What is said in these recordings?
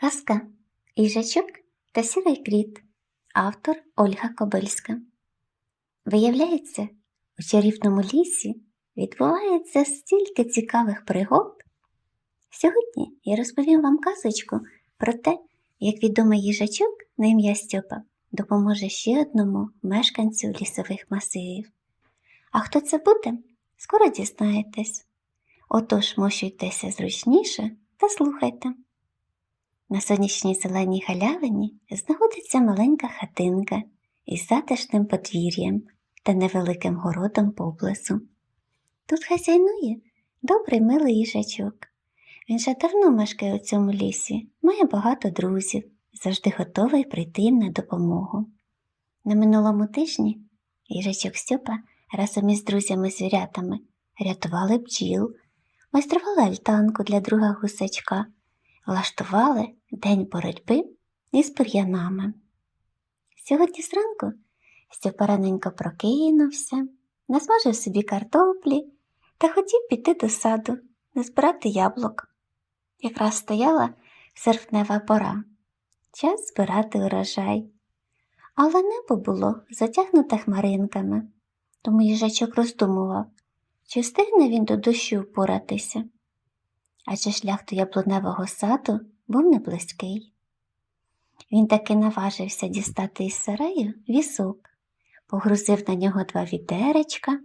Казка Їжачок та сірий кріт. Автор Ольга Кобильська. Виявляється, у чарівному лісі відбувається стільки цікавих пригод. Сьогодні я розповім вам казочку про те, як відомий їжачок на ім'я Стьопа допоможе ще одному мешканцю лісових масивів. А хто це буде, скоро дізнаєтесь. Отож, мощуйтеся зручніше та слухайте. На сонячній зеленій галявині знаходиться маленька хатинка із затишним подвір'ям та невеликим городом поблизу. Тут хазяйнує добрий милий їжачок. Він вже давно мешкає у цьому лісі, має багато друзів, завжди готовий прийти їм на допомогу. На минулому тижні їжачок Стьопа разом із друзями-звірятами рятували бджіл, майстрували альтанку для друга гусачка влаштували день боротьби із бур'янами. Сьогодні зранку Стьопа прокинувся, насмажив собі картоплі та хотів піти до саду, не збирати яблук. Якраз стояла серпнева пора, час збирати урожай. Але небо було затягнуте хмаринками, тому їжачок роздумував, чи встигне він до дощу впоратися адже шлях до яблуневого саду був не близький. Він таки наважився дістати із сараю візок, погрузив на нього два відеречка,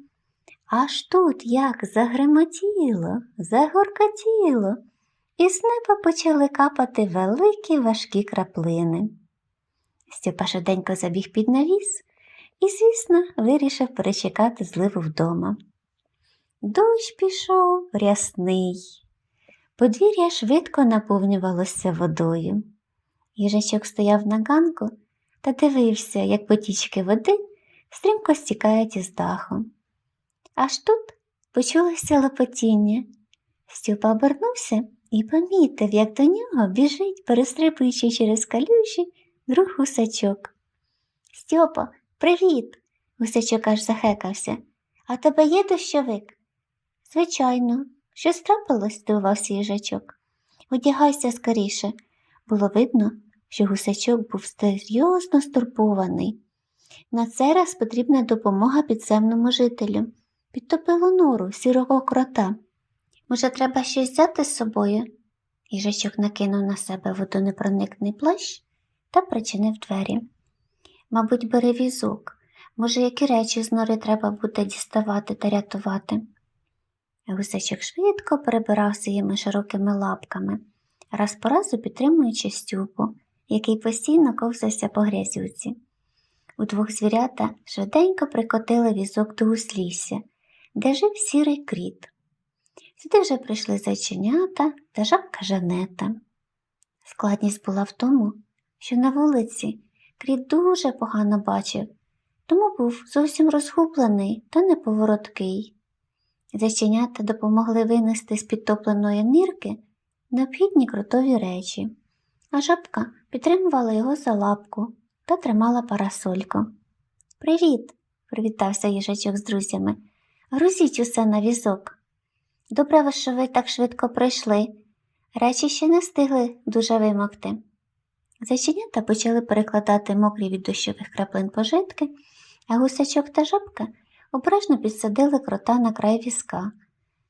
аж тут як загремотіло, загоркотіло, і з неба почали капати великі важкі краплини. Степа швиденько забіг під навіс і, звісно, вирішив перечекати зливу вдома. Дощ пішов рясний. Подвір'я швидко наповнювалося водою. Їжачок стояв на ганку та дивився, як потічки води стрімко стікають із даху. Аж тут почулося лопотіння. Стюпа обернувся і помітив, як до нього біжить, перестрибуючи через калюжі, друг гусачок. Стьопа, привіт! Гусачок аж захекався. А тебе є дощовик? Звичайно, Щось трапилось, здивувався їжачок. Одягайся скоріше. Було видно, що гусачок був серйозно стурбований. На цей раз потрібна допомога підземному жителю. Підтопило нору сірого крота. Може, треба щось взяти з собою? Їжачок накинув на себе водонепроникний плащ та причинив двері. Мабуть, бери візок. Може, які речі з нори треба буде діставати та рятувати. Гусачок швидко перебирав своїми широкими лапками, раз по разу підтримуючи стюпу, який постійно ковзався по грязюці. Удвох звірята швиденько прикотили візок до услісся, де жив сірий кріт. Сюди вже прийшли зайченята та жабка Жанета. Складність була в тому, що на вулиці кріт дуже погано бачив, тому був зовсім розгублений та неповороткий. Зайченята допомогли винести з підтопленої нирки необхідні крутові речі, а жабка підтримувала його за лапку та тримала парасольку. Привіт! привітався їжачок з друзями. Грузіть усе на візок. Добре, що ви так швидко прийшли. Речі ще не встигли дуже вимокти. Зайченята почали перекладати мокрі від дощових краплин пожитки, а гусачок та жабка обережно підсадили крота на край візка,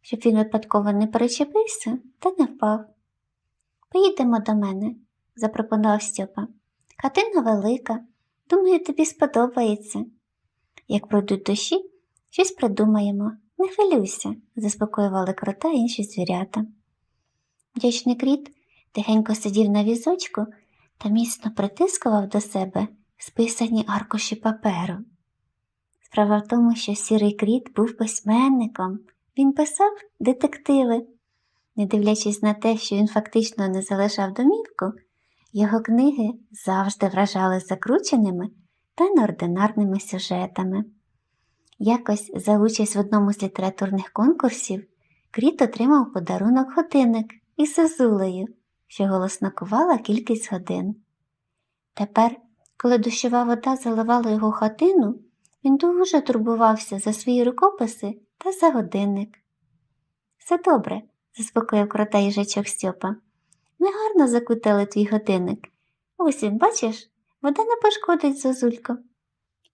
щоб він випадково не перечепився та не впав. Поїдемо до мене, запропонував Стьопа. Хатина велика, думаю, тобі сподобається. Як пройдуть дощі, щось придумаємо. Не хвилюйся, заспокоювали крота інші звірята. Вдячний кріт тихенько сидів на візочку та міцно притискував до себе списані аркуші паперу. Справа в тому, що сірий кріт був письменником, він писав детективи. Не дивлячись на те, що він фактично не залишав домівку, його книги завжди вражали закрученими та неординарними сюжетами. Якось за участь в одному з літературних конкурсів Кріт отримав подарунок годинник із зозулею, що голосно кувала кількість годин. Тепер, коли дощова вода заливала його хатину, він дуже турбувався за свої рукописи та за годинник. Все добре, заспокоїв крота їжачок Стьопа. Ми гарно закутали твій годинник. Ось він, бачиш, вода не пошкодить зозулько.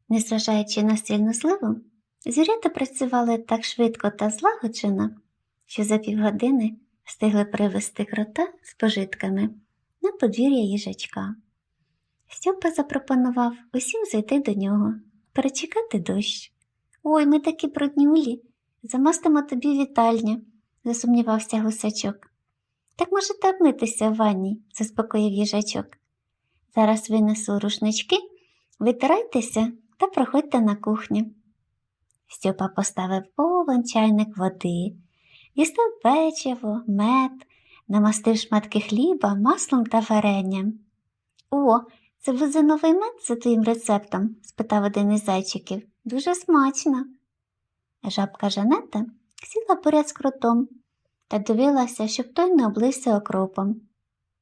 Незважаючи на сильну сливу, звірята працювали так швидко та злагоджено, що за півгодини встигли привезти крота з пожитками на подвір'я їжачка. Стьопа запропонував усім зайти до нього, перечекати дощ. Ой, ми такі бруднюлі, замастимо тобі вітальню, засумнівався гусачок. Так можете обмитися в ванні, заспокоїв їжачок. Зараз винесу рушнички, витирайтеся та проходьте на кухню. Стьопа поставив повен чайник води, дістав печиво, мед, намастив шматки хліба маслом та варенням. О, це за новий мед за твоїм рецептом? спитав один із зайчиків. Дуже смачно. Жабка Жанета сіла поряд з кротом та дивилася, щоб той не облився окропом.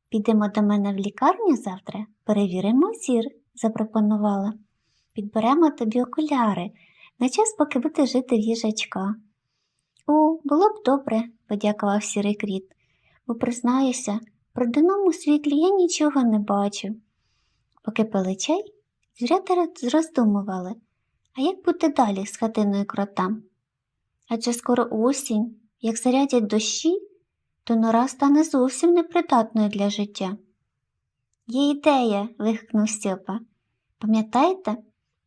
Підемо до мене в лікарню завтра, перевіримо зір, запропонувала. Підберемо тобі окуляри на час, поки будеш жити в їжачка. О, було б добре, подякував сірий кріт, бо признаюся, про диному світлі я нічого не бачу. Поки пили чай, звірята роздумували, а як бути далі з хатиною крота? Адже скоро осінь, як зарядять дощі, то нора стане зовсім непридатною для життя. Є ідея. вигукнув Стьопа. Пам'ятаєте,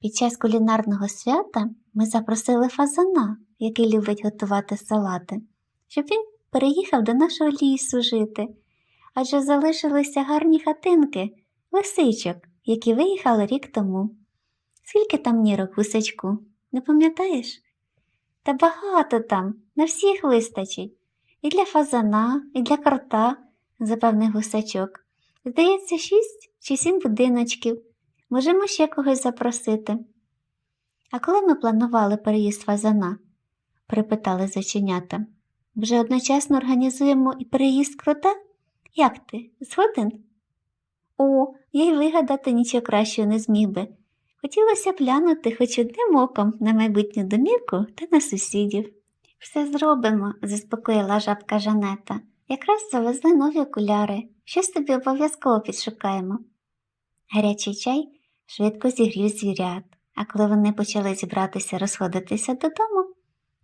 під час кулінарного свята ми запросили фазана, який любить готувати салати, щоб він переїхав до нашого лісу жити, адже залишилися гарні хатинки, лисичок, які виїхали рік тому. Скільки там нірок гусачку, не пам'ятаєш? Та багато там, на всіх вистачить. І для фазана, і для крота, запевнив гусачок. Здається, шість чи сім будиночків. Можемо ще когось запросити. А коли ми планували переїзд фазана? припитали заченята. Вже одночасно організуємо і переїзд крота? Як ти? Згоден? О, я й вигадати нічого кращого не зміг би. Хотілося глянути хоч одним оком на майбутню домівку та на сусідів. Все зробимо, заспокоїла жабка Жанета. Якраз завезли нові окуляри. Щось тобі обов'язково підшукаємо. Гарячий чай швидко зігрів звірят, а коли вони почали зібратися розходитися додому,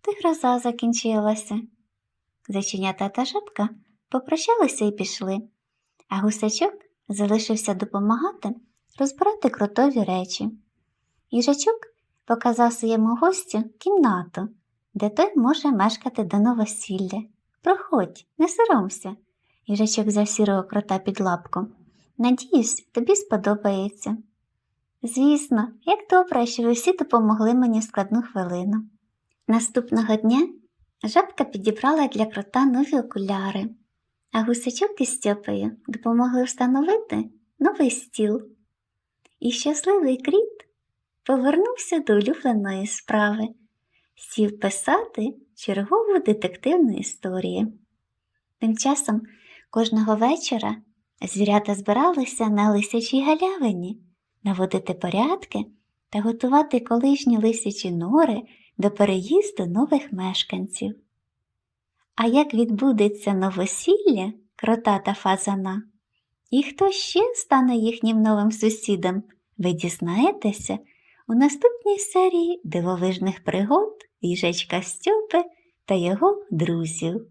то гроза закінчилася. Зайченята та жабка попрощалися і пішли, а гусачок залишився допомагати розбирати кротові речі. Їжачок показав своєму гостю кімнату, де той може мешкати до новосілля. Проходь, не соромся. Їжачок взяв сірого крота під лапку. Надіюсь, тобі сподобається. Звісно, як добре, що ви всі допомогли мені в складну хвилину. Наступного дня жабка підібрала для крота нові окуляри, а гусачок із Стьопою допомогли встановити новий стіл. І щасливий кріт повернувся до улюбленої справи, сів писати чергову детективну історію. Тим часом кожного вечора звірята збиралися на лисячій галявині наводити порядки та готувати колишні лисячі нори до переїзду нових мешканців. А як відбудеться новосілля крота та фазана, і хто ще стане їхнім новим сусідом, ви дізнаєтеся у наступній серії дивовижних пригод їжачка Стьопи та його друзів.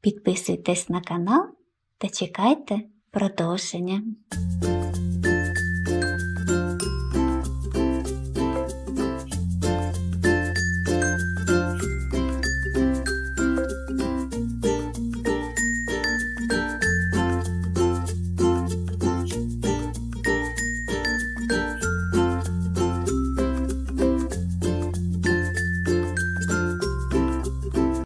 Підписуйтесь на канал та чекайте продовження.